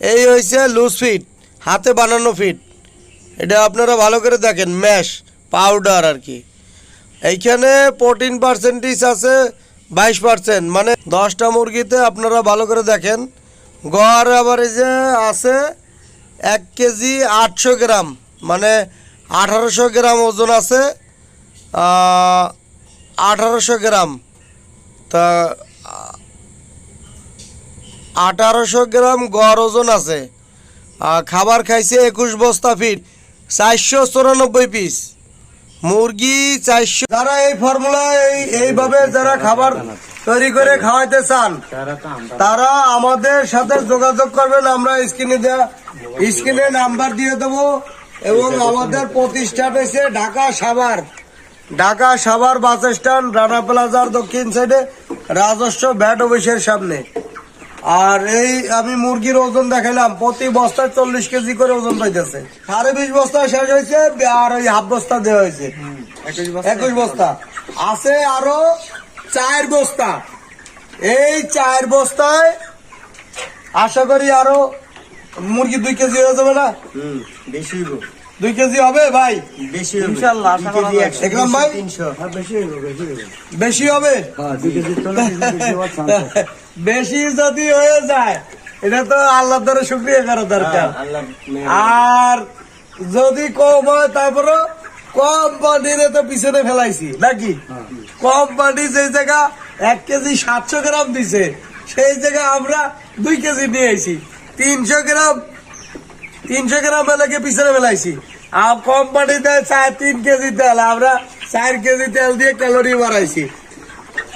এই হয়েছে loose fit হাতে বানানো ফিট এটা আপনারা ভালো করে দেখেন ম্যাশ পাউডার আর কি। এইখানে প্রোটিন পার্সেন্টেজ আছে, বাইশ পার্সেন্ট মানে দশটা মুরগিতে আপনারা ভালো করে দেখেন, গড় আবার এই যে আছে এক কেজি আটশো গ্রাম। মানে আঠারোশো গ্রাম ওজন আছে আঠারোশো গ্রাম। তা আঠারোশো গ্রাম গড় ওজন আছে। খাবার খাইছে একুশ বস্তা ফিট, চারশো চুরানব্বই পিস। মুরগি চারশো যারা এই ফর্মুলা এই এইভাবে যারা খাবার তৈরি করে খাওয়াইতে চান, তারা আমাদের সাথে যোগাযোগ করবেন। আমরা স্ক্রিনে দেওয়া স্ক্রিনে নাম্বার দিয়ে দেবো এবং আমাদের প্রতিষ্ঠান হয়েছে ঢাকা সাভার। ঢাকা সাভার বাস স্ট্যান্ড, রানা প্লাজার দক্ষিণ সাইডে, রাজস্ব ব্যাট অফিসের সামনে। আর এই আমি মুরগির ওজন দেখালাম প্রতি বস্তায় চল্লিশ কেজি করে ওজন পাইতেছে সাড়ে বিশ বস্তা শেষ হয়েছে আর ওই হাফ বস্তা দেওয়া হয়েছে। একুশ বস্তা। আছে আরও চার বস্তা। এই চার বস্তায় আশা করি আরও মুরগি দুই কেজি হয়ে যাবে না? বেশি দুই কেজি হবে ভাই? বেশি ইনশাআল্লাহ, আশা করা যায়। একরাম ভাই? তিনশো হ্যাঁ বেশি হইব বেশি হবে? হ্যাঁ দুই কেজি বেশি যদি হয়ে যায় এটা তো আল্লাহ ধরে শুক্রিয়া করা দরকার। হ্যাঁ, আর যদি কম হয় তারপরে কম পানিরে তো পিছনে ফেলাইছি নাকি? কম পানি যে জায়গা এক কেজি সাতশো গ্রাম দিছে সেই জায়গা আমরা দুই কেজি নিয়ে আইছি। তিনশো গ্রাম তিনশো গ্রাম এলাকে পিছনে ফেলাইছি। আর কম পানি দেয় চার তিন কেজি তেল, আমরা চার কেজি তেল দিয়ে ক্যালোরি বাড়াইছি।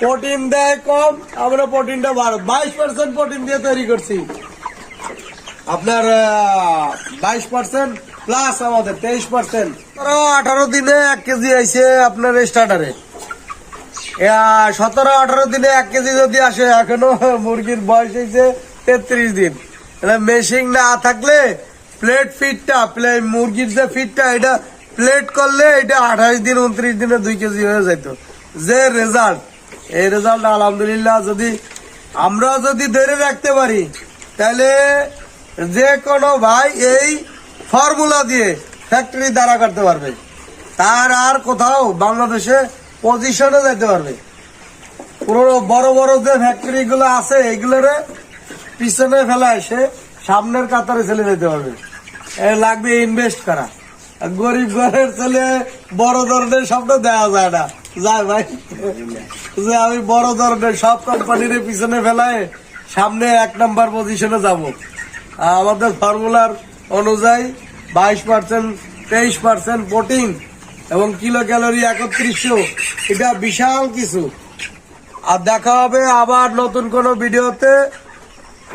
প্রোটিন দেয় কম, আমরা প্রোটিনটা বাড়ো বাইশ পার্সেন্ট প্রোটিন দিয়ে তৈরি করছি। আপনার বাইশ পার্সেন্ট প্লাস আমাদের, তেইশ পার্সেন্ট সতেরো আঠারো দিনে এক কেজি আইছে আপনার স্টার্টারে সতেরো, আঠারো দিনে এক কেজি যদি আসে, এখনও মুরগির বয়স হয়েছে তেত্রিশ দিন। মেশিন না থাকলে প্লেট ফিটটা প্লে মুরগির যে ফিটটা এটা প্লেট করলে এটা আঠাশ দিন, উনত্রিশ দিনে দুই কেজি হয়ে যেত যে রেজাল্ট এই রেজাল্ট আলহামদুলিল্লাহ যদি আমরা যদি ধরে রাখতে পারি, তাহলে যে কোনো ভাই এই ফর্মুলা দিয়ে ফ্যাক্টরি দাঁড়া করতে পারবে। তার আর কোথাও বাংলাদেশে পজিশনে যেতে পারবে। পুরো বড় বড় যে ফ্যাক্টরি গুলো আছে, এগুলোরে পিছনে ফেলায় সে সামনের কাতারে চলে যেতে পারবে। লাগবে ইনভেস্ট করা। গরিব ঘরের ছেলে বড় ধরনের স্বপ্ন দেওয়া যায় না। যায় ভাই, যে আমি বড় ধরনের সব কোম্পানির পিছনে ফেলায় সামনে এক নাম্বার পজিশনে যাব। আমাদের ফর্মুলার অনুযায়ী বাইশ পার্সেন্ট তেইশ পার্সেন্ট প্রোটিন এবং কিলো ক্যালোরি একত্রিশশো, এটা বিশাল কিছু। আর দেখা হবে আবার নতুন কোনো ভিডিওতে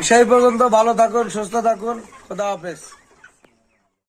সেই পর্যন্ত ভালো থাকুন, সুস্থ থাকুন, খোদা হাফেজ।